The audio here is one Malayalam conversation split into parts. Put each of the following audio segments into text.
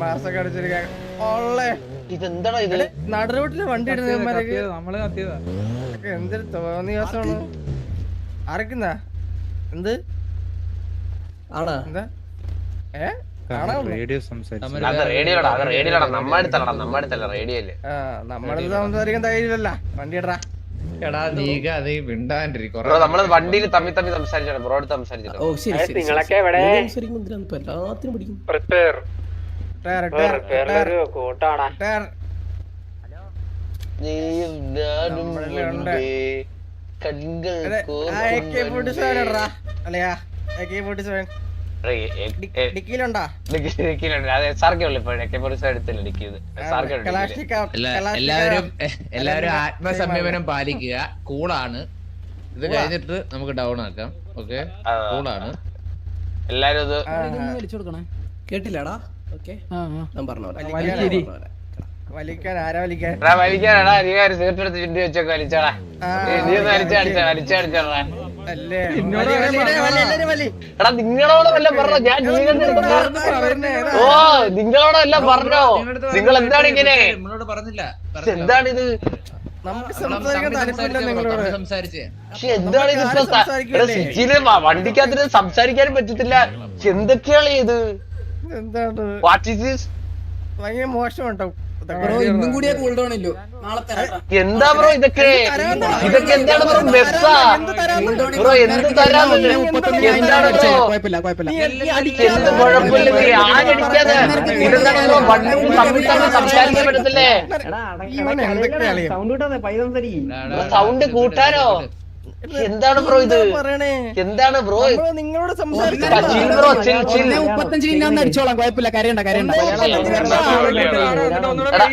മാസം കടിച്ചിരിക്കാൻ ഓളെ ഇതെന്താടാ ഇത്? നടുറോട്ടിൽ വണ്ടി ഇടുന്നവന്മാരൊക്കെ നമ്മൾ കത്തിയതാ. എന്തൊരു തോന്നിയ ദിവസമാണ് ആരക്കുന്നാ എന്ത്? ആണാ? എന്താ? ഏ? റേഡിയോ സംസാരിക്കാൻ ധൈര്യമില്ല വണ്ടി ഇടറാ എടാ നീക അത് നമ്മൾ വണ്ടിയിൽ തമ്മി തമ്മി സംസാരിച്ചാണ് ബ്രോ അടുത്ത് ഓ ശരി ശരി നിങ്ങളൊക്കെ എല്ലാത്തിനും പിടിക്കും? ഡിക്കിയിലുണ്ടാ? അത് ഉള്ളു ഇപ്പൊ എക്കെ പൊറിച്ച എടുത്തില്ല ഡിക്കിയത്? എല്ലാവരും എല്ലാവരും ആത്മസംയമനം പാലിക്കുക. കൂളാണ്. ഇത് കഴിഞ്ഞിട്ട് നമുക്ക് ഡൗൺ ആക്കാം. ഓക്കെ കൂളാണ്. എല്ലാരും ഇത് കേട്ടില്ലടാ? നിങ്ങളോട് വല്ല പറഞ്ഞോ ഞാൻ നിങ്ങളുടെ? ഓ നിങ്ങളോടല്ല പറഞ്ഞോ. നിങ്ങൾ എന്താണ് ഇങ്ങനെ? നമ്മളോട് പറഞ്ഞില്ല. പക്ഷെ എന്താണിത്? എന്താണ് ഇത്? സിറ്റിയിൽ വണ്ടിക്കകത്തിന് സംസാരിക്കാനും പറ്റത്തില്ല. എന്തൊക്കെയാണ് ഇത്? എന്താണ്? വാട്ട് ഇസ് ദിസ് ഭയങ്കര മോശം കേട്ടോ ബ്രോ ഇന്നും കൂടിയാ കൂൾ ഡൗൺ ഇല്ലോ നാളെ തരാം എന്താ ബ്രോ ഇതൊക്കെ? ഇതൊക്കെ എന്താണ് ബ്രോ മെസ്സാ? ബ്രോ എന്ത് തരാന്ന് എന്താണ് ബ്രോ? കുഴപ്പമില്ല കുഴപ്പമില്ല. എന്ത് കുഴപ്പമില്ല നീ ആരടിക്കാതെ ഇതെന്താണ് ബ്രോ? വണ്ടി തമ്മിൽ തമ്മിൽ സംസാരിക്കാൻ പറ്റത്തില്ലേ? സൗണ്ട് കൂട്ടാനോ? എന്താണ് ബ്രോ ഇത് എന്താണ് ബ്രോ നിങ്ങളോട് സംസാരിക്കാൻ അടിച്ചോളാം കുഴപ്പമില്ല കരയണ്ട കരയണ്ട എടാ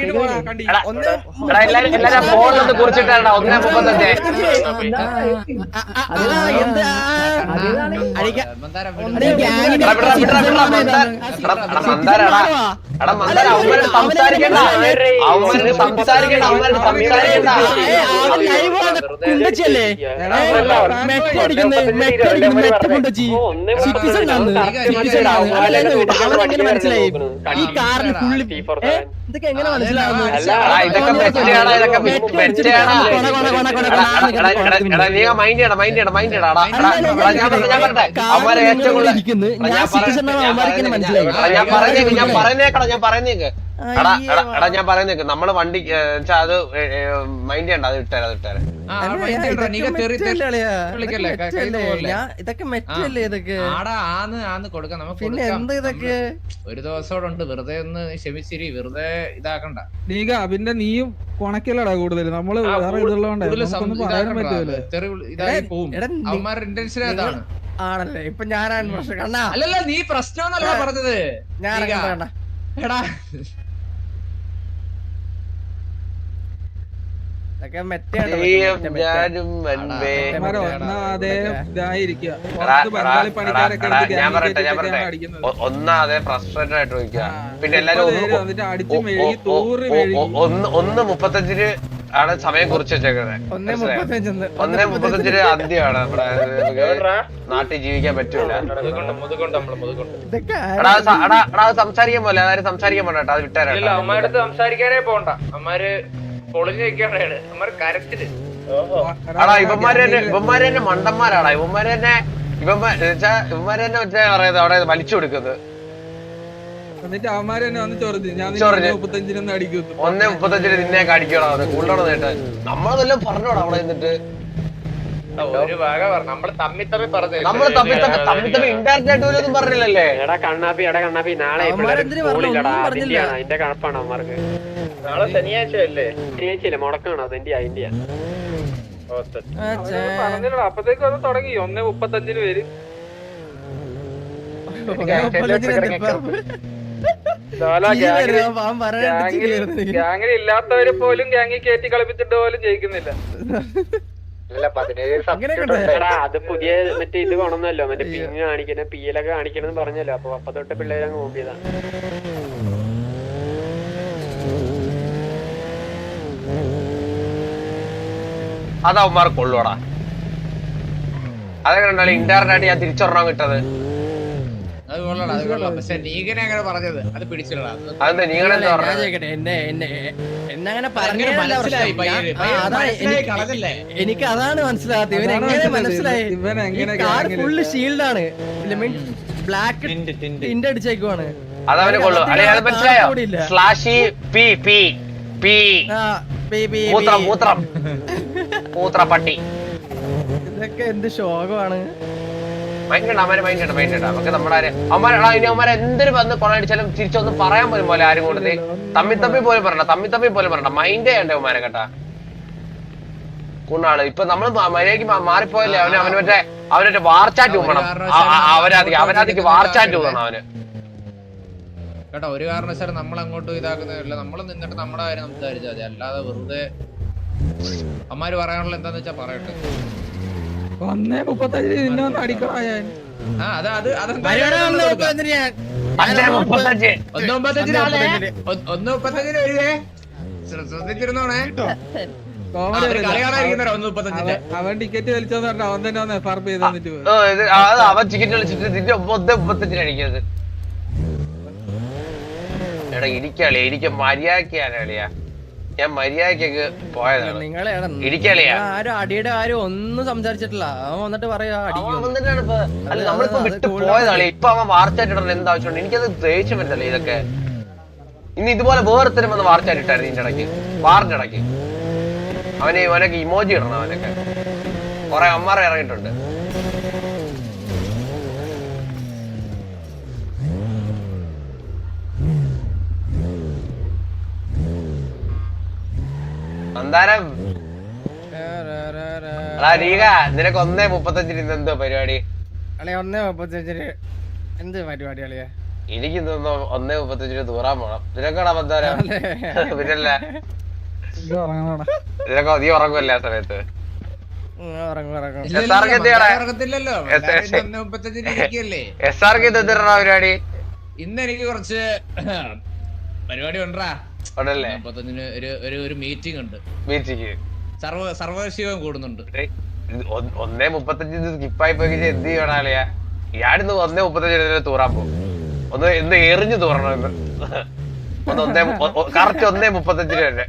മനസ്സിലായി ഈ കാറിന് ഫുള്ള് ഇതൊക്കെ എങ്ങനെ മനസ്സിലാവുന്നു? എടാ ഇതൊക്കെ മെറ്റയാടാ ഇതൊക്കെ മെറ്റയാടാ എടാ എടാ എടാ നീ മൈൻഡ് ചെയ്യണം മൈൻഡ് ചെയ്യണം മൈൻഡ് ചെയ്യണം എടാ എടാ ഞാൻ പറഞ്ഞ ഞാൻ പറഞ്ഞെ അവന്മാരെ ഏറ്റവും കൂടുതൽ എടാ, ഞാൻ പറ- ഞാൻ പറഞ്ഞേക്ക്. എടാ ഞാൻ പറയുന്നേക്ക് നമ്മൾ വണ്ടി അത് മൈൻഡ് ചെയ്യണ്ട അത് ഇട്ടേരാ അത് ഇട്ടേരാ. ഇതൊക്കെ മെറ്റല്ലേ ഇതൊക്കെ ആടാ ആന്ന് ആന്ന് കൊടുക്കാം. നമുക്ക് പിന്നെ എന്ത് ഇതൊക്കെ? ഒരു ദിവസം ഉണ്ട്. വെറുതെ ഒന്ന് ക്ഷമിച്ചിരി വെറുതെ ഇതാക്കണ്ട. നീക പിന്നെ നീയും കൊണക്കല്ലടാ കൂടുതൽ നമ്മൾ വേറെ ഇതുള്ളതുകൊണ്ട് പറയാൻ. പറ്റൂല. ഇതായി പോവും. അവന്മാരുടെ ഇന്റൻഷൻ അതാണ് ആണല്ലേ? ഇപ്പൊ ഞാനാണ് പ്രശ്നം. കണ്ണാ. അല്ലല്ല നീ പ്രശ്നമെന്നല്ല പറഞ്ഞത്. ഞാൻ എടാ ഇതൊക്കെ മെറ്റയാണ് നീയും ഞാനും മുൻപേ അവന്മാര് ഒന്നാതെ ഇതായിരിക്കുക എടാ, പുറത്ത് എടാ, ബംഗാളി എടാ, പണിക്കാരൊക്കെ എടാ, എടുത്ത് ഞാൻ പറയട്ടെ ഞാൻ പറയട്ടെ. ഒന്നാതെ ഫ്രസ്ട്രേറ്റഡ് ആയിട്ട് ചോദിക്കുക പിന്നെ എല്ലാരും ഒന്ന് ഒന്ന് മുപ്പത്തഞ്ചിന് ആണ് സമയം കുറിച്ച് വെച്ചേക്കുന്നത്. ഒന്നേ മുപ്പത്തഞ്ചിൽ മുപ്പത്തഞ്ചിന് അന്ത്യമാണ് നമ്മുടെ നാട്ടിൽ ജീവിക്കാൻ പറ്റൂല. സംസാരിക്കാൻ പോലെ അതായത് സംസാരിക്കാൻ പോണ്ട അത് വിട്ടാരാ അമ്മയുടെ സംസാരിക്കാനേ പോണ്ട. അമ്മാര് പൊളിഞ്ഞു കരച്ചിൽ. എടാ ഇവന്മാര് തന്നെ ഇവന്മാര് തന്നെ മണ്ടന്മാരാടാ. ഇവന്മാര് തന്നെ ഇവന്മാര് ഇവന്മാര് തന്നെ മറ്റേ പറയുന്നത് അവിടെ വലിച്ചു കൊടുക്കുന്നത്. എന്നിട്ട് അവന്മാര് തന്നെ വന്ന് ചൊറിഞ്ഞു. ഞാൻ ചൊറിഞ്ഞ്. മുപ്പത്തഞ്ചിനൊന്നും അടിക്കുന്നു ഒന്നേ മുപ്പത്തഞ്ചിന് നിന്നെ കൂടണോ നേട്ട് നമ്മളതെല്ലാം പറഞ്ഞോടാ അവിടെ നിന്നിട്ട്. ഒരു ഭാഗ പറഞ്ഞു നമ്മൾ തമ്മി തമ്മി പറഞ്ഞു നമ്മൾ തമ്മി തമ്മി തമ്മി തമ്മി ഇൻഡയറക്റ്റ് ആയിട്ട് പോലും പറഞ്ഞില്ലല്ലേ? എടാ കണ്ണാപ്പി എടാ കണ്ണാപ്പി നാളെ അതിന്റെ അവന്മാർക്ക്. ശനിയാഴ്ച അല്ലേ മുടക്കാണ്. അതിന്റെ അതിന്റെ പറഞ്ഞില്ലടാ. അപ്പത്തേക്ക് അത് തുടങ്ങി. ഒന്നേ മുപ്പത്തഞ്ചിന് പേര് ഗ്യാങ്ങിൽ ഇല്ലാത്തവര് പോലും ഗ്യാങ്ങിൽ കയറ്റി കളിപ്പിച്ചിട്ട് പോലും ജയിക്കുന്നില്ല. അത് പുതിയ മറ്റേ ഇത് കൊണന്നല്ലോ മറ്റേ പിങ് കാണിക്കണ പി എൽ ഒക്കെ കാണിക്കണെന്ന് പറഞ്ഞല്ലോ. അപ്പൊ അപ്പൊ തൊട്ട് പിള്ളേരെ അങ്ങ് നോക്കിയതാണ് അത് അവന്മാർ കൊള്ളൂടാ. അതെങ്ങനെ ഉണ്ടാവും ഇന്റർനെറ്റ് ഞാൻ തിരിച്ചൊരെണ്ണം കിട്ടത്? അത് കൊള്ളാം കൊള്ളാം അത് കൊള്ളാം. പക്ഷെ നീകനെ അങ്ങനെ പറഞ്ഞത്. അത് പിടിച്ചിടാ അതെന്താ നിങ്ങളെന്താ ഞാൻ പറഞ്ഞത്? ചോദിക്കട്ടെ എന്നെ എന്നെ എന്നെ അങ്ങനെ അങ്ങനെ മനസ്സിലായി പയ്യന്. ഞാൻ- ആ, പയ്യന് മനസ്സിലായി എനിക്ക് കളഞ്ഞല്ലേ? എനിക്ക് അതാണ് മനസ്സിലാകാത്തത്. ഇവൻ അതാണ് എങ്ങനെ മനസ്സിലായത്. മനസ്സിലായി? ഇവൻ എങ്ങനെ കാർ gang ൽ ഫുള്ള് ഷീൽഡാണ്. ബ്ലാക്ക് ടിന്റ് അടിച്ചേക്കുവാണ്. അതവന് കൊള്ളു. അല്ലെ അത് മനസ്സിലായോ? കൂടിയില്ല. സ്ലാഷി പി പി പി. ആ, ബി, ബി, മൂത്രം ബി. മൂത്രം മൂത്ര. പട്ടി ഇതൊക്കെ എന്ത് ശോകമാണ്. മൈൻഡ് അവരെ മൈൻഡ് മൈൻഡ് നമുക്ക് നമ്മുടെ ആര് അമ്മമാരാ ഇനി അമ്മമാരെ എന്തൊരു വന്ന് കൊണടിച്ചാലും തിരിച്ചൊന്നും പറയാൻ പോലും പോലെ ആരും കൂടുതൽ തമ്മി തമ്മി പോലും പറയണ്ട തമ്മി തമ്മി പോലും പറയണ്ട. മൈൻഡേ ചെയ്യണ്ടേ അവന്മാരെ കേട്ടാ. കുണ്ണാൾ ഇപ്പൊ നമ്മൾ മര്യാദയ്ക്ക് മാറിപ്പോയല്ലേ അവന് അവന് മറ്റേ അവനൊരു വാർച്ചാറ്റ് വേണം അവരാധിക്ക് അവരാധിക്ക് വാർച്ചാറ്റ് വേണം അവന്. കേട്ടോ ഒരു കാരണവശാലും നമ്മൾ അങ്ങോട്ടും ഇതാക്കുന്നതല്ല നമ്മൾ നിന്നിട്ട് നമ്മുടെ കാര്യം സംസാരിച്ചാൽ മതി. അല്ലാതെ വെറുതെ അമ്മാര് പറയാനുള്ള എന്താന്ന് വെച്ചാ പറയട്ടെ. ഒന്നേ നിന്നെ ഒന്ന് അടിക്കണോ ഞാൻ ആ അത് അത് ഒന്ന് മുപ്പത്തഞ്ചിന് ഒന്ന് ആളെ. ഒന്ന് ഒന്ന് വരുവേ ശ്രദ്ധിച്ചിരുന്നോണേ ഒന്ന് മുപ്പത്തഞ്ചിന്റെ അവൻ ടിക്കറ്റ് വലിച്ചോന്ന് പറഞ്ഞ അവൻ തന്നെ വന്ന് എഫ് ആർ പി ചെയ്ത് തന്നിട്ട് അവൻ ടിക്കറ്റ് കളിച്ചിട്ട് നിന്റെ ഒമ്പത് മുപ്പത്തഞ്ചിന് അടിക്കുന്നത് എടാ ഇരിക്കാളി ഇരിക്ക മര്യാദക്കാണ് കളിയാ. ഞാൻ മര്യാദക്കൊക്കെ പോയതാണ്. നിങ്ങളെ എടാ, ആരും അടിയുടെ ആരും ഒന്നും സംസാരിച്ചിട്ടില്ല. അവൻ വന്നിട്ട് പറയാ നമ്മളിപ്പോ അത് പോയതാണ്. ഇപ്പൊ അവൻ വാർത്തയായിട്ട് എന്താ ആവശ്യമുണ്ട്. എനിക്കത് ദേഷ്യം വരുന്നല്ലേ ഇതൊക്കെ. ഇന്ന് ഇതുപോലെ വേറെത്തരം വന്ന് വാർത്തയായിട്ടിട്ടായിരുന്നു ഇതിന്റെ ഇടയ്ക്ക്. വാറിന്റെ ഇടയ്ക്ക്. അവനെ അവനൊക്കെ ഇമോജി ഇടണം അവനൊക്കെ. കൊറേ അമ്മാറെ ഇറങ്ങിയിട്ടുണ്ട്. നിനക്ക് ഒന്നേ മുപ്പത്തഞ്ചിന് ഇന്ന് എന്തോ പരിപാടി? ഒന്നേ മുപ്പത്തഞ്ചിന് എന്ത് പരിപാടി അളിയാ? എനിക്ക് ഇന്നൊന്ന് ഒന്നേ മുപ്പത്തഞ്ചിന് തൂറാൻ പോണം. നിനക്കാണോ പിന്നല്ല. ഉറങ്ങണോടാ? നിനക്ക് നീ ഉറങ്ങുമല്ലേ ആ സമയത്ത്? എസ് ആർ കെ എന്തിനാ പരിപാടി? ഇന്ന് എനിക്ക് കുറച്ച് പരിപാടി ഉണ്ടാ മുപ്പത്തഞ്ചിന് ഒരു ഒരു ഒരു മീറ്റിംഗ് ഉണ്ട്. സർവ സർവകക്ഷിയോഗം കൂടുന്നുണ്ട്. ഒന്നേ മുപ്പത്തഞ്ചിന് സ്കിപ്പായി പോയി എന്ത് ചെയ്യണാലയാ ഞാനിന്ന് ഒന്നേ മുപ്പത്തഞ്ചിന് തൂറാൻ പോകും. ഒന്ന് എന്ത് എറിഞ്ഞു തൂറണം ഇന്ന്. ഒന്ന് ഒന്നേ കറക്റ്റ് ഒന്നേ മുപ്പത്തഞ്ചിന് തന്നെ.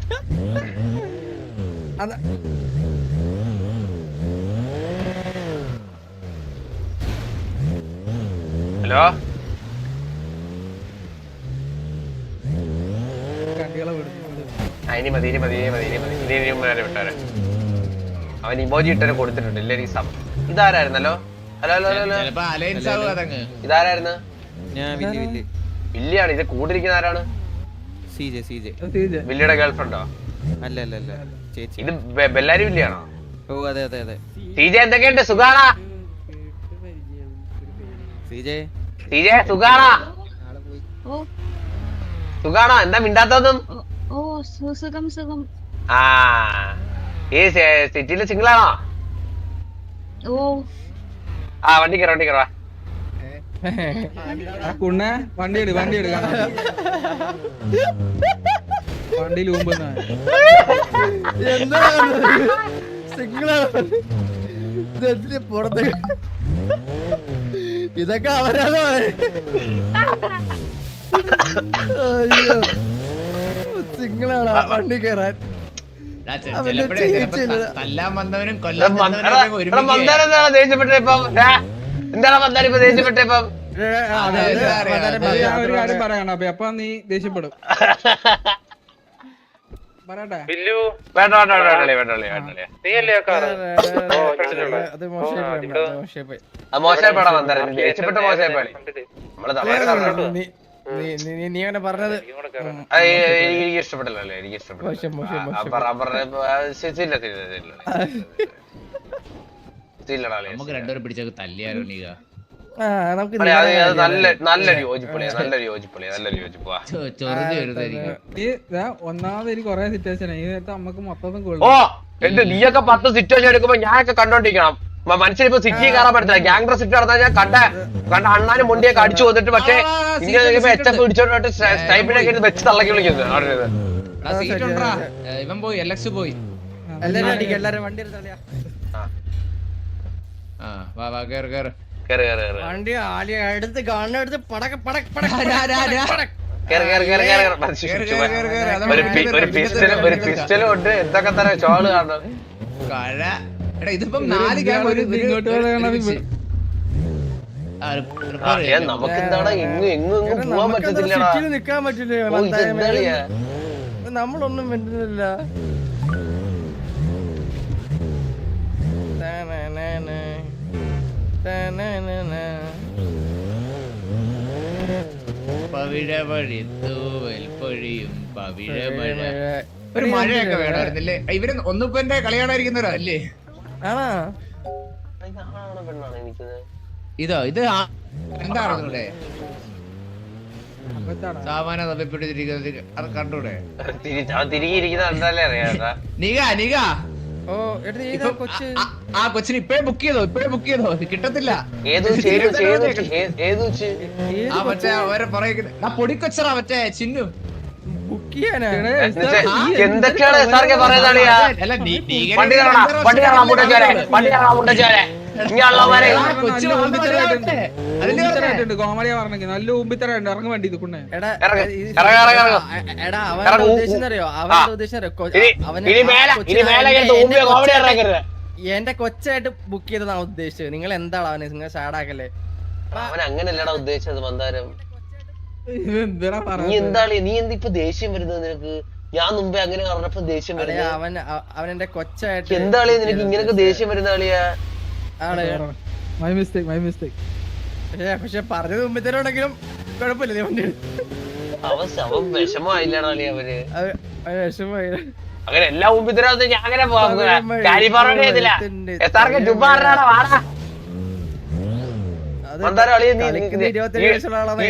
ഹലോ കണ്ടികളെ വിടുന്നു ആ, ഇനി മതി ഇനി മതി ഇനി മതി ഇനി മതി ഇനി ഇനി അവൻ ഇമോജി ഇട്ടനെ കൊടുത്തിട്ടുണ്ട് ഇല്ലേ ഈ സം ഇതാരായിരുന്നല്ലോ? Hello hello hello hello. ചിലപ്പോ അലയൻസ് ആവും അതങ്ങ് ഇതാരായിരുന്നു? വില്ലിയാണ് ഇത് കൂടിരിക്കുന്ന ആരാണ്? CJ CJ. സിജെ. വില്ലിയുടെ ഗേൾഫ്രണ്ടോ? അല്ല അല്ല അല്ല. ചേച്ചി. ഇത് ബെല്ലാരി വില്ലിയാണോ? ഓ അതെ അതെ അതെ. സിജെ എന്തൊക്കെയുണ്ട്? സുഖാണാ? സിജെ. സിജെ സി ജെ സുഖാണാ ഓ സുഖാണോ? എന്താ മിണ്ടാത്തതും? ഓ, ഓ സു- സുഖം സുഖം. ആ ഈ സിറ്റിയിൽ സിംഗിൾ ആണോ ഓ. ആ വണ്ടി കയറ വണ്ടി കയറാ ആ കുണ്ണ വണ്ടി എടു വണ്ടി എടു വണ്ടി ലൂമ്പ് സിംഗിളാണ്? പുറത്ത് ഇതൊക്കെ അവരാണോ അയ്യോ. സിംഗിളാണ് വണ്ടി കയറാൻ തല്ലാൻ വന്നവനും കൊല്ലാൻ വന്നവനും ഒരുമിച്ച് എന്താണ് ദേഷ്യപ്പെട്ടെ ഇപ്പം ഡാ, എന്താണ് മന്ദാരം ഇപ്പൊ ദേഷ്യപ്പെട്ടെ ഇപ്പം അതെ, അതെ, അതെ, അതെ. ഒരു കാര്യം പറയാം. പറയണം അപ്പൊ അപ്പൊ നീ ദേഷ്യപ്പെടും. പറയട്ടെ. ബില്ലു? വേണ്ട വേണ്ട വേണ്ട വേണ്ട വേണ്ട വേണ്ട വേണ്ട. നീ അല്ലേ ആ കാറ്? അത് മോശമായി പോയി, അത് മോശമായി പോയി. അത് മോശമായിപ്പോടാ മന്ദാരം? ദേഷ്യപ്പെട്ട മോശമായിപ്പോയി നമ്മൾ തമാശ നീ- നീ- നീ- നീ- നീ അങ്ങനെ പറഞ്ഞത് എനിക്ക് ഇഷ്ടപ്പെട്ടില്ല അല്ലേ? എനിക്ക് ഇഷ്ടപ്പെട്ടില്ല. രണ്ടുപേരും പിടിച്ചൊക്കെ തല്ലിയാലോ നീക? ഒന്നാമത് എനിക്ക് കൊറേ സിറ്റുവേഷൻ ഈ നേരത്തെ നമുക്ക് മൊത്തം ഓ കൊള്ളും. എന്റെ നീയൊക്കെ പത്ത് സിറ്റുവേഷൻ എടുക്കുമ്പോ ഞാനൊക്കെ കണ്ടോണ്ടിരിക്കണം. മ- ഇപ്പൊ സിറ്റി കയറാൻ പറ്റത്തില്ല. ഗ്യാങ് സിറ്റി നടന്നാൽ ഞാൻ കണ്ട കണ്ട അണ്ണാനും മുണ്ടിയൊക്കെ അടിച്ചു വന്നിട്ട് പക്ഷേ ഇങ്ങനെ എച്ച. പിടിച്ചോണ്ട് സ്റ്റൈപ്പിനൊക്കെ വെച്ച് തള്ളക്കി വിളിക്കുന്നത്. ഇവൻ പോയി എലക്സ് പോയി. വണ്ടി ആലി പടക്ക് പടക്ക്. പടക്ക്. ഒരു. പിസ്റ്റലും ഉണ്ട്. എന്തൊക്കെ തന്നെ ചോൾ കഴ എടാ ഇതിപ്പം നാല് ഗ്യാങ് ഒരു ഇങ്ങോട്ട് നിക്കാൻ പറ്റില്ല? നമ്മളൊന്നും പറ്റുന്നില്ല തനനന, തനനന. പവിഴ വഴി തൂവൽ പൊഴിയും പവിഴ ഒരു മഴയൊക്കെ വേണമായിരുന്നില്ലേ? ഇവർ ഒന്നിപ്പന്റെ കളി അല്ലേ? ആണോ? ഇതോ ഇത് എന്താണ് ഇവിടെ സാമാന കണ്ടൂടെ നിക നിക. ഓ ആ- കൊച്ചിന് ഇപ്പഴേ ബുക്ക് ചെയ്തോ? ഇപ്പഴേ ബുക്ക് ചെയ്തോ? കിട്ടത്തില്ല. ആ മറ്റേ അവരെ പറയുന്നത്. ആ പൊടിക്കൊച്ചറാ മറ്റേ ചിന്നു. ബുക്ക് എന്തൊക്കെയാണ് സാർക്ക് പറയുന്നത് വണ്ടി വണ്ടി വണ്ടി. കോമഡിയാ പറഞ്ഞെങ്കിൽ നല്ല ഊമ്പിത്തരായിട്ടുണ്ട് ഇറങ്ങ വണ്ടി ഇത് കുണ്ണേ എടാ അവന്റെ ഉദ്ദേശം അറിയോ അവന്റെ ഉദ്ദേശം അറിയോ എന്റെ- കൊച്ചായിട്ട് ബുക്ക് ചെയ്തതാണ് ഉദ്ദേശിച്ചത്. നിങ്ങൾ എന്താണ് അവനെ? നിങ്ങൾ സാഡാക്കല്ലേ അവൻ അങ്ങനെയല്ലടാ ഉദ്ദേശിച്ചത് മന്ദാരം. എന്തിനാ നീ എന്താണ്? നീ എന്താ ഇപ്പൊ ദേഷ്യം വരുന്നത് നിനക്ക്? ഞാൻ മുമ്പേ അങ്ങനെ പറഞ്ഞപ്പോ ദേഷ്യം വരുന്നത്. അവൻ അവൻ എന്റെ കൊച്ചായിട്ട് എന്താളി നിനക്ക് ഇങ്ങനൊക്കെ ദേഷ്യം വരുന്ന ആളിയാ മൈ മിസ്റ്റേക്ക് മൈ മിസ്റ്റേക്ക് പക്ഷെ പറഞ്ഞത് മുമ്പിൽ കുഴപ്പമില്ല വണ്ടി. അവൻ അവൻ വിഷമമായില്ലാണ് ആളിയാ അവർ അത് അത് വിഷമമായി അങ്ങനെ എല്ലാ മുമ്പിത്തരാന്ന് ഞാൻ അങ്ങനെ അവൻ കാര്യം പറഞ്ഞില്ല എത്താർക്ക് ചുമ്മാറാടാ വാടാ അത് മന്ദാരം അളിയ നീ കളിക്കുന്ന നീ- ഇരുപത്തേഴ് വയസ്സുള്ള ആളാണ് നീ- കേട്ടത്.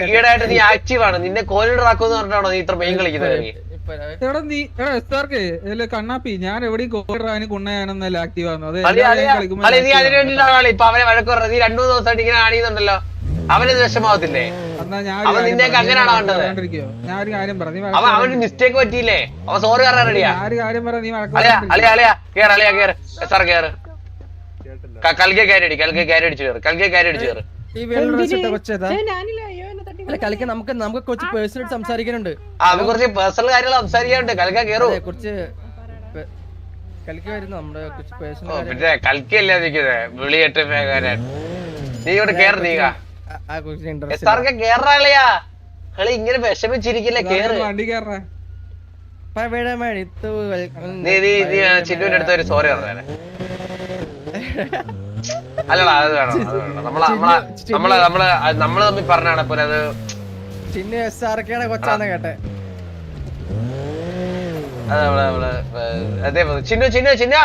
ഈയിടെയായിട്ട് നീ ആക്റ്റീവ് ആണ്. നിന്നെ കോലിഡറാക്കുമെന്ന് പറഞ്ഞിട്ടാണോ നീ ഇത്ര മെയിൻ കളിക്കുന്നത്? എടാ നീ എടാ കണ്ണാപ്പി ഞാൻ എവിടെയും കോഴിറാനും കുണ്ണയാനൊന്നല്ല ആക്റ്റീവ് ആവുന്നു അത് നീ അതിന്. വേണ്ടിയിട്ടാണ് ഇപ്പൊ അവനെ വഴക്ക് പറഞ്ഞത് നീ രണ്ടു മൂന്ന് ദിവസമായിട്ട് ഇങ്ങനെ ആണിയുന്നുണ്ടല്ലോ അവനത് വിഷമാവത്തില്ലേ അവൻ നിന്നെയൊക്കെ അങ്ങനെയാണോ കണ്ടത്? ഞാൻ ഒരു കാര്യം പറ നീ അവൻ അവന് മിസ്റ്റേക്ക് പറ്റിയില്ലേ? അവൻ സോറി പറയാൻ റെഡിയാ ഞാൻ കാര്യം പറ നീ അളിയാ? അളിയാ കേറ് അളിയാ കേറ്. സാർ കേറ്. കൽക്കെ കയറി കൽക്കെ കയറി അടിച്ചു കയറ് കൽക്കെ കയറി അടിച്ചു കയറ് ഈ വെള്ള ഡ്രസ് ഇട്ട കൊച്ചേതാ? അല്ല കളിക്ക നമുക്ക് നമുക്ക് കുറച്ച് പേഴ്സണൽ സംസാരിക്കാനുണ്ട്. നമുക്ക് കുറച്ച് പേഴ്സണൽ കാര്യങ്ങൾ സംസാരിക്കാനുണ്ട്. കളിക്ക കേറൂ. കുറച്ച് കളിക്ക വരുന്നു നമ്മുടെ കുറച്ച് ഓ, പേഴ്സണൽ പിന്നെ കളിക്കല്ലേ നിൽക്കുന്നത് വിളിയിട്ട് വേഗാരൻ നീ ഇവിടെ കേറ് നീക ആ കുറച്ച് ഇൻട്രസ്റ്റ് ആർ കേറാളിയാ കളി ഇങ്ങനെ വിഷമിച്ചിരിക്കില്ല? കേറ്. വണ്ടി നീ ചിന്നുവിന്റെ അടുത്ത് ഒരു സോറി പറഞ്ഞേ അല്ലടാ അത് വേണം നമ്മളെ നമ്മളെ നമ്മളെ നമ്മൾ തമ്മിൽ പറഞ്ഞാണ് പോലെ അത് ചിന്നു എസ് ആർ കെയുടെ കൊച്ചാന്ന് കേട്ടെ. അത്. ചിന്നു ചിന്നു ചിന്നു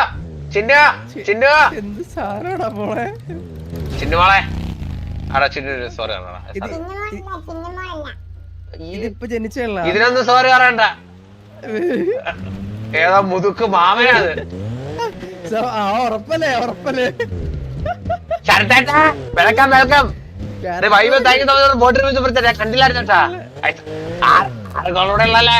ചിന്നു ചിന്നു. എന്ത് സാറാടാ പോളെ ചിന്നു മോളെ. ആടാ ചിന്നു സോറി പറഞ്ഞാ ഇതിപ്പോ ജനിച്ചല്ല ഇതിനൊന്നും സോറി പറയണ്ട. ഏതാ മുതുക്ക് മാമനാണ് ആ ഉറപ്പല്ലേ ഉറപ്പല്ലേ? ശരത്തേട്ടാ welcome welcome vibe thank you bottle വെച്ച് പറഞ്ഞാ കണ്ടില്ലായിരുന്നു ചേട്ടാ ആളുകളോടെ ഉള്ളല്ലേ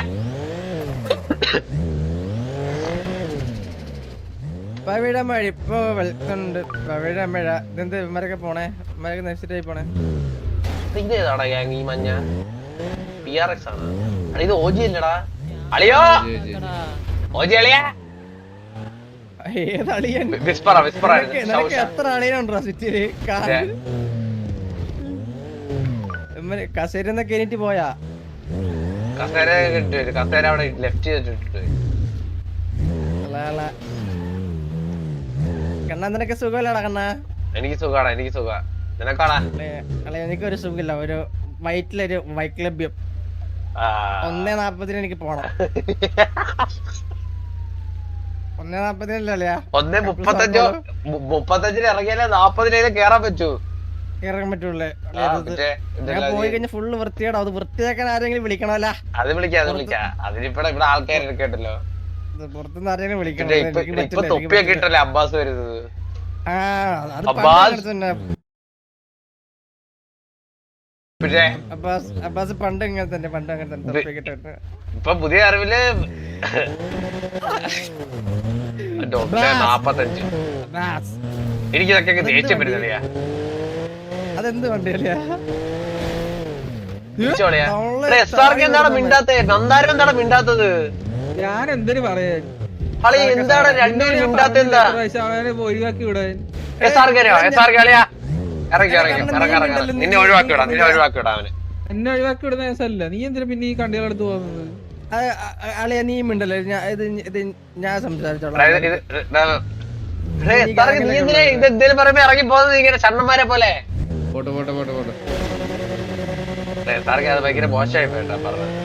പവിഴ മഴ ഇപ്പൊ വെളുത്തുണ്ട് പവിഴ മഴ ഇതെന്ത് ഇവന്മാരൊക്കെ പോണേ? ഇവന്മാരൊക്കെ നശിച്ചിട്ടായി ആയി പോണേ. ഇത് ഏതാടാ ഗ്യാങ് ഈ മഞ്ഞ? പി ആർ എക്സ് ആണ്? അടാ, ഇത് ഓജി അല്ലടാ. അളിയോ? ഓജി അളിയാ? ഏതളിയൻ വിസ്പറ വിസ്പറ നിനക്ക് നിനക്ക് എത്ര അളിയനുണ്ടോ സിറ്റിയിൽ കസേരന്നൊക്കെ എനിക്ക് പോയാ. കസേര കിട്ടും കസേര അവിടെ ലെഫ്റ്റ് ചെയ്തിട്ടുണ്ട്. കണ്ണാ നിനക്ക് സുഖമല്ലടാ കണ്ണാ? എനിക്ക് സുഖാടാ എനിക്ക് സുഖ. നിനക്കാടാ? അല്ലേ അല്ലെ എനിക്കൊരു സുഖമില്ല. ഒരു വൈറ്റിലൊരു വൈക്ലഭ്യം ആ. ഒന്നേ നാപ്പതിന് എനിക്ക് പോണം. ഒന്നേ ഒന്നേ മുപ്പത്തഞ്ചോ? മു- മുപ്പത്തഞ്ചിന് ഇറങ്ങിയാലേ നാപ്പതിനേലും കേറാൻ പറ്റൂ. ഇറങ്ങാൻ പറ്റുള്ളേ ആ, ഞാൻ പോയി അത് കഴിഞ്ഞാൽ ഫുള്ള് വൃത്തിയാടാ അത് വൃത്തിയാക്കാൻ ആരെങ്കിലും വിളിക്കണമല്ല. അത് വിളിക്കാം അത് വിളിക്കാം. അതിനിപ്പോ ഇവിടെ പുറത്തുനിന്ന് ആരെങ്കിലും ഇപ്പൊ തൊപ്പിയൊക്കെ ഇട്ടല്ലേ അബ്ബാസ് വരുന്നത്? ആ അത് പിന്നെ അബ്ബാസ് പണ്ട് ഇങ്ങനെ തന്നെ പണ്ട് അങ്ങനെ തന്നെ. ഇപ്പൊ പുതിയ അറിവിൽ ഡോക്ടറെ നാപ്പത്തഞ്ച്. എനിക്ക് ഇതൊക്കെ ദേഷ്യം വരുന്നറിയാ അതെന്ത് വണ്ടിയല്ലേ? ചോളിയാ എസ് ആർ കെ എന്താണ് മിണ്ടാത്തത്? നന്ദാരം എന്താണ് മിണ്ടാത്തത്? ഞാൻ എന്തിനു പറയാൻ കളി എന്താണ് രണ്ടുപേരും മിണ്ടാത്ത എന്താ? ഒഴിവാക്കി വിടാൻ? എസ് ആർ കെയോ എസ് ആർ കെ കളിയാ ഇറങ്ങി ഇറങ്ങി ഇറങ്ങി ഇറങ്ങി നിന്നെ ഒഴിവാക്കി വിടാം നിന്നെ ഒഴിവാക്കി വിടാം അവന്. എന്നെ ഒഴിവാക്കി വിടുന്ന കേസല്ല നീ എന്തിനാ പിന്നെ ഈ കണ്ടികളെടുത്ത് പോകുന്നത്? അളിയ നീ മിണ്ടല്ലേ? ഞാൻ ഇത് ഇത് ഞാൻ സംസാരിച്ചോളാം. പറയുമ്പോ ഇറങ്ങി പോകുന്നത് ഇങ്ങനെ ചണ്ണന്മാരെ പോലെ? പോട്ടെ പോട്ടെ പോട്ടെ പോട്ടെ. അത് ഭയങ്കര മോശമായി പോയിട്ടാ പറഞ്ഞത്.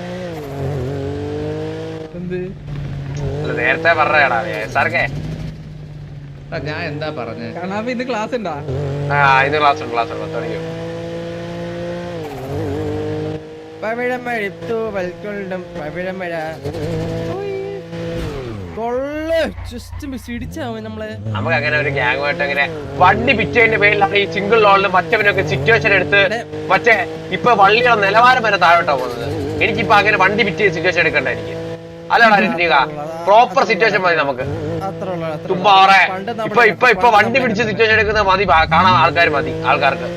നേരത്തെ പറഞ്ഞാടാ എസ് ആർ കെ എടാ, ഞാൻ എന്താ പറഞ്ഞത് കണ്ണാപ്പ ഇന്ന് ക്ലാസ് ഉണ്ടാ? ആ ഇത് ക്ലാസ് ഉണ്ട് ക്ലാസ് ഉണ്ട്. തുടങ്ങിയോ പവിഴമഴ ഇട്ടു വൽക്കൊള്ളും പവിഴമഴ ജസ്റ്റ് മിസ് ഇടിച്ചാവും നമ്മളെ? നമുക്ക് അങ്ങനെ ഒരു ഗ്യാങ്ങുമായിട്ട് അങ്ങനെ വണ്ടി പിറ്റേന്റെ പേരിലാണ് ഈ സിംഗിൾ ലോണിൽ മറ്റവനൊക്കെ സിറ്റുവേഷൻ എടുത്ത് മറ്റേ ഇപ്പൊ വള്ളിയുടെ നിലവാരം വരെ താഴോട്ടാ പോകുന്നത്. എനിക്കിപ്പോ അങ്ങനെ വണ്ടി പിറ്റേ സിറ്റുവേഷൻ എടുക്കണ്ട എനിക്ക്. അല്ലടാ പ്രോപ്പർ സിറ്റുവേഷൻ മതി നമുക്ക്. പണ്ട് ഇപ്പൊ ഇപ്പൊ ഇപ്പൊ വണ്ടി പിടിച്ച് സിറ്റുവേഷൻ എടുക്കുന്നത് മതി കാണാൻ ആൾക്കാർ മതി ആൾക്കാർക്ക്.